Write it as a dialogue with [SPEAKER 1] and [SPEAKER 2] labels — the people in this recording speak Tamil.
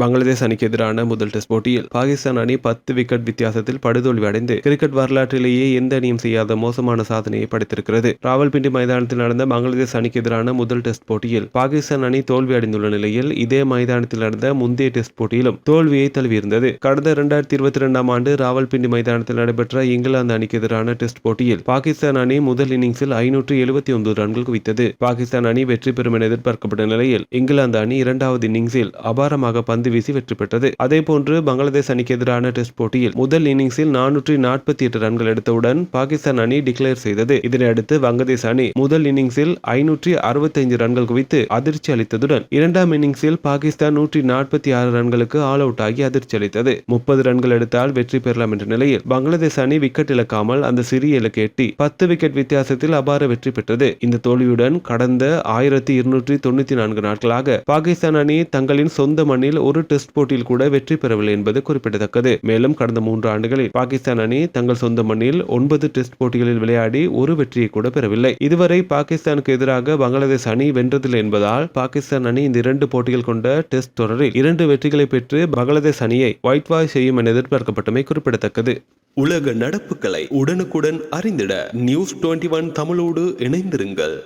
[SPEAKER 1] பங்களாதேஷ் அணிக்கு எதிரான முதல் டெஸ்ட் போட்டியில் பாகிஸ்தான் அணி பத்து விக்கெட் வித்தியாசத்தில் படுதோல்வி அடைந்து கிரிக்கெட் வரலாற்றிலேயே எந்த அணியும் செய்யாத மோசமான சாதனையை படைத்திருக்கிறது ராவல்பிண்டி மைதானத்தில் நடந்த பங்களாதேஷ் அணிக்கு எதிரான முதல் டெஸ்ட் போட்டியில் பாகிஸ்தான் அணி தோல்வி அடைந்துள்ள நிலையில் இதே மைதானத்தில் நடந்த முந்தைய டெஸ்ட் போட்டியிலும் தோல்வியை தழுவியிருந்தது கடந்த இரண்டாயிரத்தி இருபத்தி இரண்டாம் ஆண்டு ராவல்பிண்டி மைதானத்தில் நடைபெற்ற இங்கிலாந்து அணிக்கு எதிரான டெஸ்ட் போட்டியில் பாகிஸ்தான் அணி முதல் இன்னிங்ஸில் ஐநூற்று எழுபத்தி ஒன்பது ரன்கள் குவித்தது பாகிஸ்தான் அணி வெற்றி பெறும் என எதிர்பார்க்கப்பட்ட நிலையில் இங்கிலாந்து அணி இரண்டாவது இன்னிங்ஸில் அபாரமாக பந்து பந்து வீசி வெற்றி பெற்றது அதேபோன்று பங்களாதேஷ் அணிக்கு எதிரான டெஸ்ட் போட்டியில் முதல் இன்னிங்ஸில் நானூற்றி நாற்பத்தி எட்டு ரன்கள் எடுத்தவுடன் பாகிஸ்தான் அணி டிக்ளேர் செய்தது இதனையடுத்து வங்கதேச அணி முதல் இன்னிங்ஸில் ஐநூற்றி அறுபத்தைந்து ரன்கள் குவித்து அதிர்ச்சி அளித்ததுடன் இரண்டாம் இன்னிங்ஸில் பாகிஸ்தான் நூற்றி நாற்பத்தி ஆறு ரன்களுக்கு ஆல் அவுட் ஆகி அதிர்ச்சி அளித்தது முப்பது ரன்கள் எடுத்தால் வெற்றி பெறலாம் என்ற நிலையில் பங்களாதேஷ் அணி விக்கெட் இழக்காமல் அந்த சிறிய இலக்கு எட்டி பத்து விக்கெட் வித்தியாசத்தில் அபார வெற்றி பெற்றது இந்த தோல்வியுடன் கடந்த ஆயிரத்தி இருநூற்றி தொண்ணூத்தி நான்கு நாட்களாக பாகிஸ்தான் அணி தங்களின் சொந்த மண்ணில் ஒரு ஒரு டெஸ்ட் போட்டியில் கூட வெற்றி பெறவில்லை என்பது குறிப்பிடத்தக்கது மேலும் கடந்த மூன்று ஆண்டுகளில் பாகிஸ்தான் அணி தங்கள் சொந்த மண்ணில் ஒன்பது டெஸ்ட் போட்டிகளில் விளையாடி ஒரு வெற்றியை கூட பெறவில்லை இதுவரை பாகிஸ்தானுக்கு எதிராக பங்களாதேஷ் அணி வென்றதில்லை என்பதால் பாகிஸ்தான் அணி இந்த இரண்டு போட்டிகள் கொண்ட டெஸ்ட் தொடரில் இரண்டு வெற்றிகளை பெற்று பங்களாதேஷ் அணியை ஒயிட் வாய் செய்யும் என எதிர்பார்க்கப்பட்டமை குறிப்பிடத்தக்கது உலக நடப்புகளை உடனுக்குடன் அறிந்திட நியூஸ் டுவெண்ட்டி ஒன் தமிழோடு இணைந்திருங்கள்